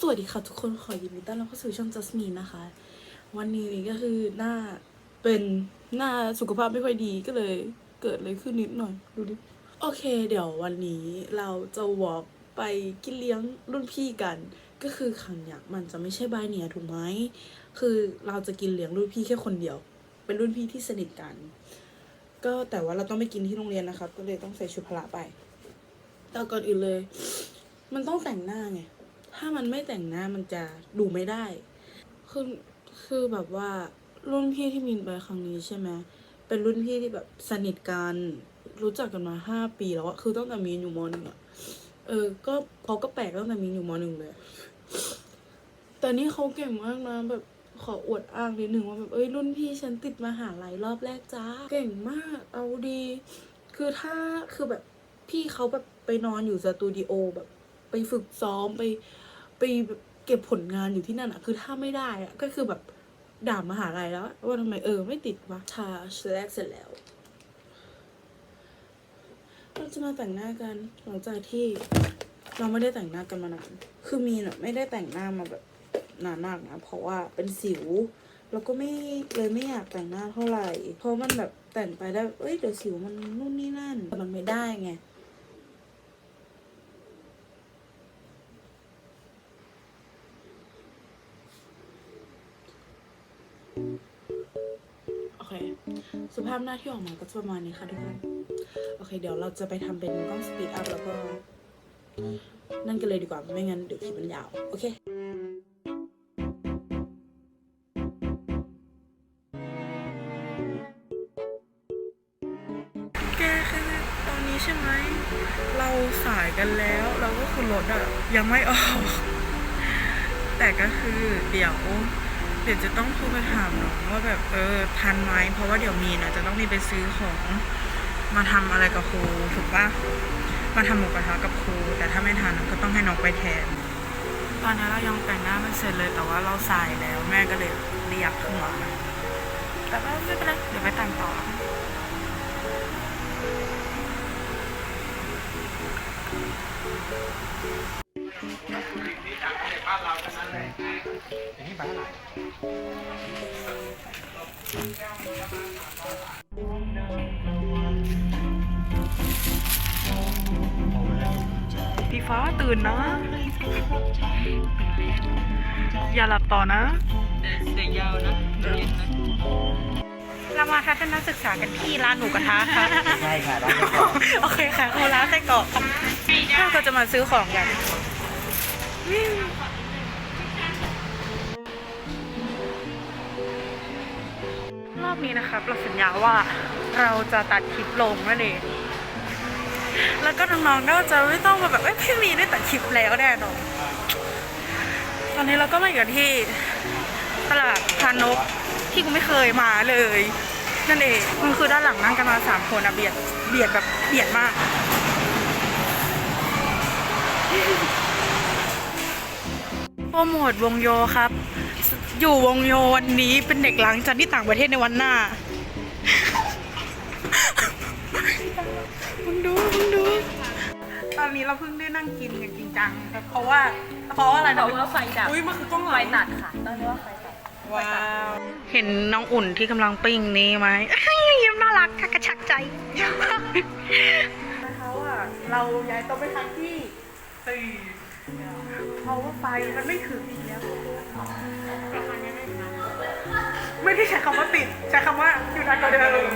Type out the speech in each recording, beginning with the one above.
สวัสดีค่ะทุกคนขอยินดีต้อนรับเข้าสู่ช่องจัสมีนนะคะ วันนี้ก็คือหน้าเป็นหน้าสุขภาพไม่ค่อยดีก็เลยเกิดอะไรขึ้นนิดหน่อยดูดิโอเค เดี๋ยววันนี้เราจะวอล์กไปกินเลี้ยงรุ่นพี่กัน ก็คือครั้งเนี้ยมันจะไม่ใช่บายเนียถูกไหมคือเราจะกินเลี้ยงรุ่นพี่แค่คนเดียว เป็นรุ่นพี่ที่สนิทกัน ก็แต่ว่าเราต้องไปกินที่โรงเรียนนะครับ ก็เลยต้องใส่ชุดพละไปแต่ก่อนอื่นเลย มันต้องแต่งหน้าไง ถ้ามันไม่แต่งหน้ามันจะดูไม่ได้ คือคือแบบว่ารุ่นพี่ที่มินไปครั้งนี้ใช่ไหมเป็นรุ่นพี่ที่แบบสนิทกัน รู้จักกันมาห้าปีแล้วอะคือตั้งแต่มีนอยู่มหนึ่งอะเออ ก็เขาก็แปลกตั้งแต่มีนอยู่มหนึ่งเลย แต่นี่เขาเก่งมากนะแบบขออวดอ้างนิดหนึ่งว่าแบบเอ้ยรุ่นพี่ฉันติดมหาลัยรอบแรกจ้า เก่งมาก เอาดี คือถ้าคือแบบพี่เขาแบบไปนอนอยู่สตูดิโอแบบ ไปฝึกซ้อมไป ไปแบบเก็บผลงานอยู่ที่นั่นอะคือถ้าไม่ได้อะก็คือแบบด่ามหาลัยแล้วอะว่าทำไมเออไม่ติดวะทาชแรกเสร็จแล้วเราจะมาแต่งหน้ากันหลังจากที่เราไม่ได้แต่งหน้ากันมานาน คือมีน่ะไม่ได้แต่งหน้ามาแบบนานมากนะ เพราะว่าเป็นสิว แล้วก็ไม่เลยไม่อยากแต่งหน้าเท่าไหร่ เพราะมันแบบแต่งไปได้ เอ้ยเดี๋ยวสิวมันนู่นนี่นั่นแต่มันไม่ได้ไง เค สภาพหน้าที่ออกมาก็จะประมาณนี้ค่ะทุกคน โอเค เดี๋ยวเราจะไปทำเป็นกล้องสปีดอัพแล้วก็ นั่นกันเลยดีกว่า ไม่งั้นเดี๋ยวคลิปมันยาว โอเคแกคือตอนนี้ใช่ไหม เราสายกันแล้ว เราก็คือรถอะยังไม่ออก แต่ก็คือเดี๋ยว ดี๋ยวจะต้องโทรไปถามน้องว่าแบบเออทันไหมเพราะว่าเดี๋ยวมีนะจะต้องมีไปซื้อของมาทำอะไรกับครูถูกปะมาทำหมูกระทะกับครู แต่ถ้าไม่ทันก็ต้องให้น้องไปแทน ตอนนี้เรายังแต่งหน้าไม่เสร็จเลยแต่ว่าเราสายแล้ว แม่ก็เลยเรียกขึ้นมาแต่ว่าไม่เป็นไรเดี๋ยวไปแต่งต่อ พี่ฟ้าตื่นนะ อย่าหลับต่อนะ เดี๋ยวยาวนะเย็นนะเรามาทัศนศึกษากันที่ร้านหมูกระทะค่ะใช่ค่ะร้านก่อนโอเคค่ะครูร้านไส้กรอกค่ะเราก็จะมาซื้อของกัน อบนี้นะครับเราสัญญาว่าเราจะตัดคลิปลงนั่นเองแล้วก็น้องๆก็จะไม่ต้องมาแบบเอ้ยพี่มีได้ตัดคลิปแล้วแน่นอนตอนนี้เราก็มาอยู่ที่ตลาดพานกที่กูไม่เคยมาเลย นั่นเองมันคือด้านหลังนั่งกันมาสามคนอะเบียดเบียดแบบเบียดมากโปรโมทวงโยครับ อยู่วงโยวันนี้เป็นเด็กล้างจานที่ต่างประเทศในวันหน้ามึงดูมึงดู ตอนนี้เราเพิ่งได้นั่งกินอย่างจริงจังเพราะว่าเพราะว่าอะไรเพนะราะว่าไฟดับอุ้ยมันคือกล้องไหไฟลตัดค่ะต้องเรียกว่าไฟตัดว้าวเห็นน้องอุ่นที่กำลังปิ้งนี้ไหมยิ้มน่ารักค่ะกระชักใจนะคะว่าเราย้ายโต๊ะไปทางที่ สี่เพราะว่าไฟมันไม่ถึงอีกแล้ว ไม่ได้ใช้คำว่าติด ใช้คำว่าอยู่นานกว่าเดิม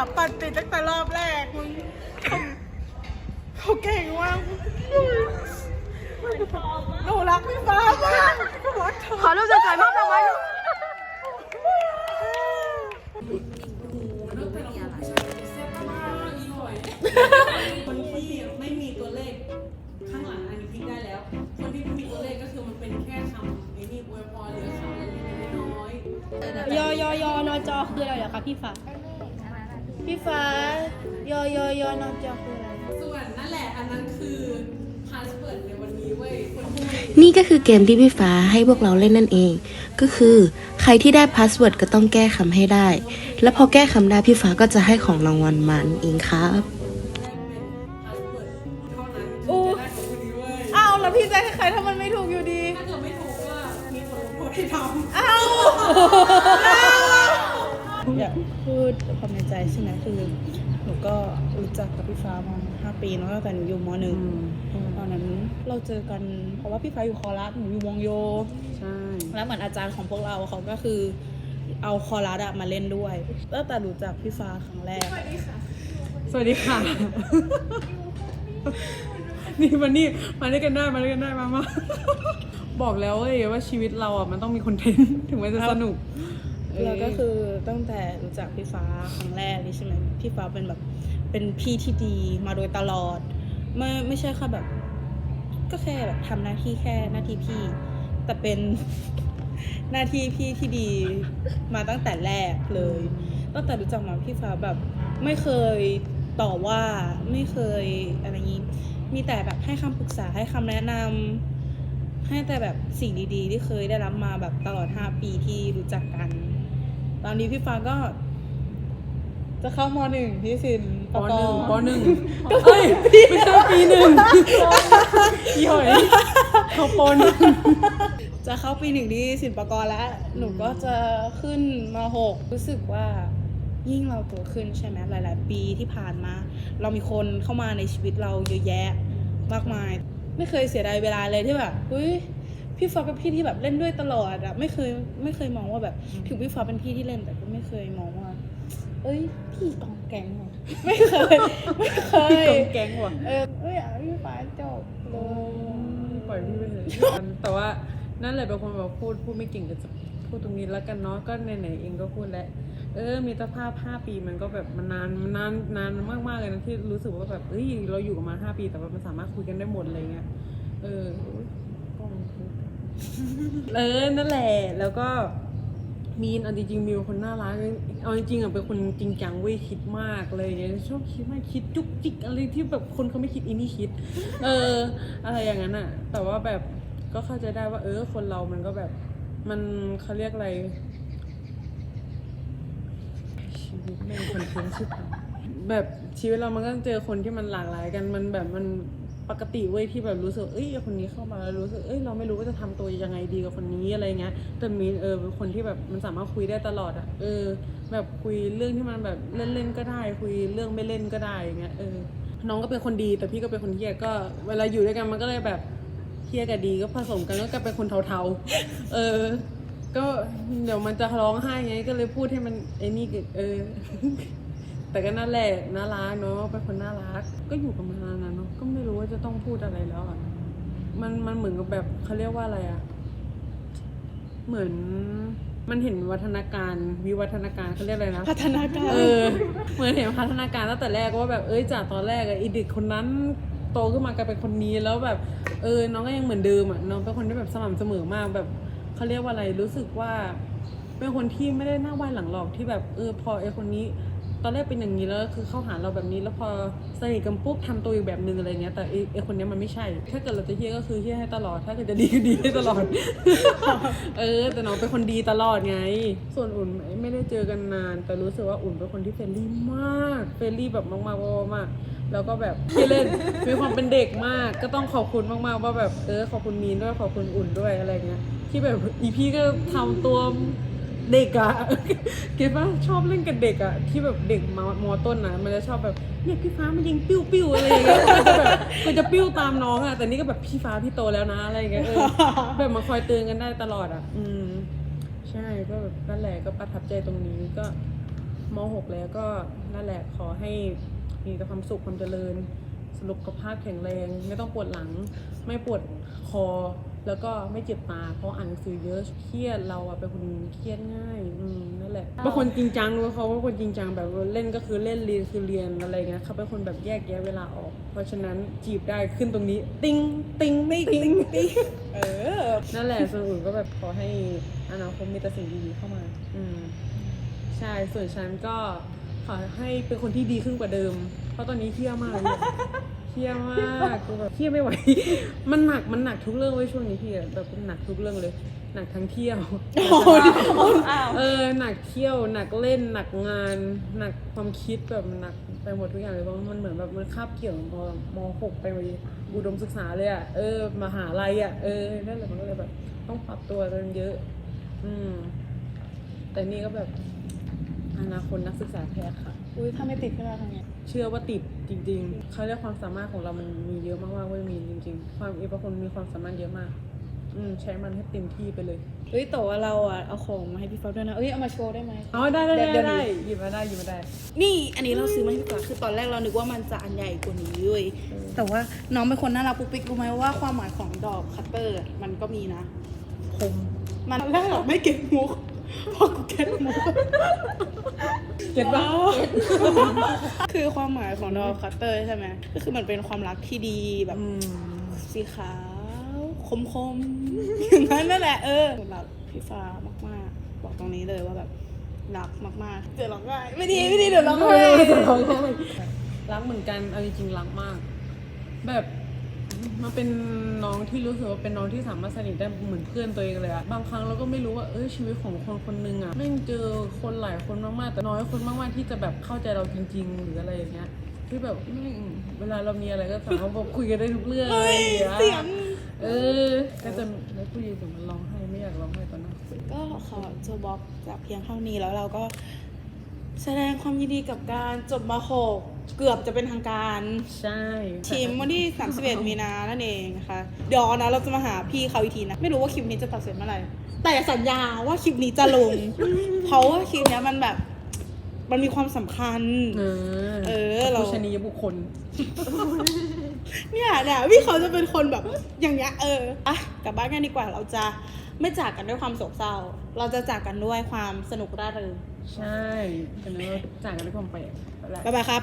ามปันติดตั้งแต่รอบแรกมึงเขาเขาเก่งมากหนูรักพี่ฟ้ามากขอรูปสวยๆมากทำไมลูกคนที่ไม่มีตัวเลขข้างหลังอันนี้พิกได้แล้ว คนที่ไม่มีตัวเลขก็คือมันเป็นแค่คำไอ้นี่อวยพรหรือคำอะไรเล็กๆน้อยยอยอยอนอจอคืออะไรเหรอคะพี่ฟ้า พี่ฟ้ายอยอยอนอจอคืออะไรๆส่วนนั่นแหละอันนั้นคือพาสเวิร์ดในวันนี้เว้ยคนที่นี่ก็คือเกมที่พี่ฟ้าให้พวกเราเล่นนั่นเอง ก็คือใครที่ได้พาสเวิร์ดก็ต้องแก้คำให้ได้ แล้วพอแก้คำได้พี่ฟ้าก็จะให้ของรางวัลมันเองครับพาสเวิร์ดเท่านั้นถึงจะได้ของคนนี้เว้ยอ้าวแล้วพี่จะให้ใครถ้ามันไม่ถูกอยู่ดี ถ้าเกิดไม่ถูกก็มีคนลงโทษให้ทำ อ้าว อยากพูดความในใจใช่ไหมคือหนูก็รู้จักกับพี่ฟ้ามาห้าปีเนอะตั้งแต่หนูอยู่มหนึ่งตอนนั้นเราเจอกันเพราะว่าพี่ฟ้าอยู่คอรัสหนูอยู่วงโยใช่แล้วเหมือนอาจารย์ของพวกเราเขาก็คือ เอาคอรัสอะมาเล่นด้วยตั้งแต่รู้จักพี่ฟ้าครั้งแรก สวัสดีค่ะนี่มานี่มาด้วยกันได้มาด้วยกันได้มามาบอกแล้วเว้ยว่าชีวิตเราอะมันต้องมีคอนเทนต์ถึงมันจะสนุก แล้วก็คือตั้งแต่รู้จักพี่ฟ้าครั้งแรกนี่ใช่ไหมพี่ฟ้าเป็นแบบเป็นพี่ที่ดีมาโดยตลอด ไม่ไม่ใช่แค่แบบ ก็แค่แบบทำหน้าที่แค่หน้าที่พี่ แต่เป็นหน้าที่พี่ที่ดีมาตั้งแต่แรกเลย ตั้งแต่รู้จักมาพี่ฟ้าแบบ ไม่เคยต่อว่าไม่เคยอะไรงนี้มีแต่แบบให้คำปรึกษาให้คำแนะนำให้แต่แบบสิ่งดีๆ ที่เคยได้รับมาแบบตลอด 5 ปีที่รู้จักกัน ตอนนี้พี่ฟ้าก็ จะเข้ามหนึ่งที่สินปหนึ่งปหนึ่งก็เอ้ยไม่ใช่ปีหนึ่งยี่หอยเขาปหนึ่งจะเข้าปีหนึ่งที่สินปกรแล้ว หนูก็จะขึ้นมาหกรู้สึกว่ายิ่งเราโตขึ้นใช่ไหมหลาย ๆ ปีที่ผ่านมา เรามีคนเข้ามาในชีวิตเราเยอะแยะมากมาย ไม่เคยเสียดายเวลาเลยที่แบบเฮ้ย พี่ฟ้าเป็นพี่ที่แบบเล่นด้วยตลอดอะไม่เคยไม่เคยมองว่าแบบถึงพี่ฟ้าเป็นพี่ที่เล่นแต่ก็ไม่เคยมองว่า เอ้ยพี่กองแกงว่ะไม่เคยไม่เคยพี่กองแก๊งว่ะเออเอ้ยอยากให้พี่ฟ้าจบเลยปล่อยพี่ไปเถอะแต่ว่านั่นแหละเป็นคนแบบพูดพูดไม่เก่งก็จะพูดตรงนี้แล้วกันเนาะก็ไหนๆเองก็พูดแล้วเออมีตรภาพ 5 ปีมันก็แบบมันนานมันนานนานมากๆเลยนะที่รู้สึกว่าแบบเอ้ยเราอยู่กันมา 5 ปีแต่ว่ามันสามารถคุยกันได้หมดอะไรเงี้ยเอออุ๊ยกล้อง เออนั่นแหละ แล้วก็มีนเอาจริงๆมีคนน่ารักเอาจริงๆอะเป็นคนจริงจังเว้ยคิดมากเลยเนี่ยชอบคิดมากคิดจุกจิกอะไรที่แบบคนเขาไม่คิดอีนี่คิด เออ อะไรอย่างนั้นอะ แต่ว่าแบบก็เข้าใจได้ว่า เออ คนเรามันก็แบบ มันเขาเรียกอะไรชีวิตแม่งคนเทนต์ชิบแบบชีวิตเรามันก็เจอคนที่มันหลากหลายกันมันแบบมัน ปกติเว้ยที่แบบรู้สึกเอ้ยคนนี้เข้ามาแล้วรู้สึกเอ้ยเราไม่รู้ว่าจะทำตัวยังไงดีกับคนนี้อะไรเงี้ยแต่มีเออเป็นคนที่แบบมันสามารถคุยได้ตลอดอะเออ แบบคุยเรื่องที่มันแบบเล่นๆก็ได้ คุยเรื่องไม่เล่นก็ได้อย่างเงี้ยเออน้องก็เป็นคนดีแต่พี่ก็เป็นคนเฮียก็ เวลาอยู่ด้วยกันมันก็เลยแบบเฮียกับดีก็ผสมกันก็กลายเป็นคนเทาๆ เออ ก็เดี๋ยวมันจะร้องไห้ไงก็เลยพูดให้มันไอ้นี่เออ แต่ก็นั่นแหละน่ารักเนาะเป็นคนน่ารัก ก็อยู่กันมานานนะเนาะก็ไม่รู้ว่าจะต้องพูดอะไรแล้วอะมันมันเหมือนกับแบบเขาเรียกว่าอะไรอะเหมือนมันเห็นวัฒนาการวิวัฒนาการเขาเรียกอะไรนะพัฒนาการเออเหมือนเห็นพัฒนาการตั้งแต่แรกว่าแบบเอ้ยจากตอนแรกอะอีดิคนนั้นโตขึ้นมากลายเป็นคนนี้แล้วแบบเออน้องก็ยังเหมือนเดิมอะน้องเป็นคนที่แบบสม่ำเสมอมากแบบเขาเรียกว่าอะไรรู้สึกว่า เป็นคนที่ไม่ได้หน้าไหวหลังหลอกที่แบบเออพอไอคนนี้ ตอนแรกเป็นอย่างนี้แล้วคือเข้าหาเราแบบนี้ แล้วพอสนิทกันปุ๊บทำตัวอีกแบบนึงอะไรเงี้ยแต่ไอไอคนเนี้ยมันไม่ใช่ ถ้าเกิดเราจะเฮี้ยก็คือเฮี้ยให้ตลอด ถ้าเกิดจะดีก็ดีให้ตลอด เออ แต่น้องเป็นคนดีตลอดไง ส่วนอุ่นไม่ไม่ได้เจอกันนาน แต่รู้สึกว่าอุ่นเป็นคนที่เฟรนลี่มากเฟรนลี่แบบมากๆมากๆแล้วก็แบบที่เล่นมีความเป็นเด็กมาก ก็ต้องขอบคุณมากๆว่าแบบเออขอบคุณมีนด้วยขอบคุณอุ่นด้วยอะไรเงี้ยที่แบบอีพี่ก็ทำตัว เด็กอะเก็ตปะชอบเล่นกับเด็กอะที่แบบเด็กมามอต้นนะมันจะชอบแบบเนี่ยพี่ฟ้ามายิงปิ้วปิ้วอะไรอย่างเงี้ยก็จะแบบก็จะปิ้วตามน้องอะแต่นี่ก็แบบพี่ฟ้าพี่โตแล้วนะอะไรอย่างเงี้ยเออแบบมาคอยเตือนกันได้ตลอดอะอืมใช่ก็แบบนั่นแหละก็ประทับใจตรงนี้ก็มหกแล้วก็นั่นแหละขอให้มีแต่ความสุขความเจริญสุขภาพแข็งแรง ไม่ต้องปวดหลัง ไม่ปวดคอ แล้วก็ไม่เจ็บตาเพราะอ่านหนังสือเยอะเครียดเราอะเป็นคนเครียดง่ายอืมนั่นแหละบางคนจริงจังรู้เขาเป็นคนจริงจังแบบว่าเล่นก็คือเล่นเรียนคือเรียนอะไรเงี้ยเขาเป็นคนแบบแยกแยะเวลาออก เพราะฉะนั้นจีบได้ขึ้นตรงนี้ ติ้งติ้งติ้งติ้งติ้งเออนั่นแหละส่วนอื่นก็แบบขอให้อนาคตมีแต่สิ่งดีๆเข้ามา อืมใช่ส่วนฉันก็ขอให้เป็นคนที่ดีขึ้นกว่าเดิม เพราะตอนนี้เครียดมากเลยเนี่ยเค รียดมากกูแบบเครียดไม่ไหว มันหนักมันหนักทุกเรื่องเว้ยช่วงนี้พี่อะแบบหนักทุกเรื่องเลย หนักทั้งเที่ยวเออหนักเที่ยวหนักเล่นหนักงาน หนักความคิดแบบหนักไปหมดทุกอย่างเลยเพราะมันเหมือนแบบมันคาบเกี่ยวมมหกไปอุดมศึกษาเลยอะเออมหาลัยอะเออนั่นแหละมันก็เลยแบบ ต้องปรับตัวกันเยอะ อืมแต่นี่ก็แบบ อนาคตนักศึกษาแพทย์ค่ะ อุ้ยถ้าไม่ติดขึ้นมาทำไงเชื่อว่าติดจริงๆเขาเรียกความสามารถของเรามันมีเยอะมากๆเว้ยมีจริง ๆ ความเอกคนมีความสามารถเยอะมาก อืมใช้มันให้เต็มที่ไปเลย เอ้ยแต่ว่าเราอะเอาของมาให้พี่ฟ้าด้วยนะ เอ้ยเอามาโชว์ได้ไหม อ๋อได้ได้เดี๋ยวได้เดี๋ยวได้นี้หยิบมาได้หยิบมาได้ นี่อันนี้เราซื้อมาให้พี่ฟ้าคือตอนแรกเรานึกว่ามันจะอันใหญ่กว่านี้เลยแต่ว่าน้องเป็นคนน่ารักปุ๊กปิ๊กรู้ไหมว่าความหมายของดอกคัตเตอร์อะมันก็มีนะ คมมันแรกเราไม่เก็ตมุก พอกูเก็ตมุกเก็ตปะคือความหมายของดอกคัตเตอร์ใช่ไหมก็คือมันเป็นความรักที่ดีแบบอืมสีขาว คมคมๆอย่างนั้นนั่นแหละ เออรักพี่ฟ้ามากๆ บอกตรงนี้เลยว่าแบบรักมากๆเดี๋ยวร้องไห้ไม่ดีไม่ดีเดี๋ยวร้องไห้รักเหมือนกันเอาจริงๆรักมาก แบบ มันเป็นน้องที่รู้สึกว่าเป็นน้องที่สามารถสนิทได้เหมือนเพื่อนตัวเองเลยอะบางครั้งเราก็ไม่รู้ว่าเออชีวิตของคนคนหนึงอะแม่งเจอคนหลายคนมากๆแต่น้อยคนมากๆที่จะแบบเข้าใจเราจริง ๆ หรืออะไรอย่างเงี้ยที่แบบแม่งเวลาเรามีอะไรก็สามารถบอกคุยกันได้ทุกเรื่องอะไรอย่างเงี้ยเสียงเออก็จะแล้วผู้หญิงถึงมันร้องไห้ไม่อยากร้องไห้ตอนนั้นก็ขอจะบอกจากเพียงเท่านี้แล้วเราก็แสดงความยินดีกับการจบมาหก เกือบจะเป็นทางการใช่ทีมวันที่ 31 มีนานั่นเองนะคะเดี๋ยวนะเราจะมาหาพี่เขาอีกทีนะ ไม่รู้ว่าคลิปนี้จะตัดเสร็จเมื่อไหร่แต่สัญญาว่าคลิปนี้จะลง เพราะว่าคลิปเนี้ยมันแบบ มันมีความสำคัญ เออเออเรา ผู้ชนียบุคคล เนี่ยเนี่ยพี่เขาจะเป็นคนแบบอย่างเงี้ยเอออะกลับบ้านกันดีกว่าเราจะไม่จากกันด้วยความโศกเศร้า เราจะจากกันด้วยความสนุกร่าเริงใช่แต่เนื้อจ่ายกันด้วยความแปลกไปแล้วบ๊ายบายครับ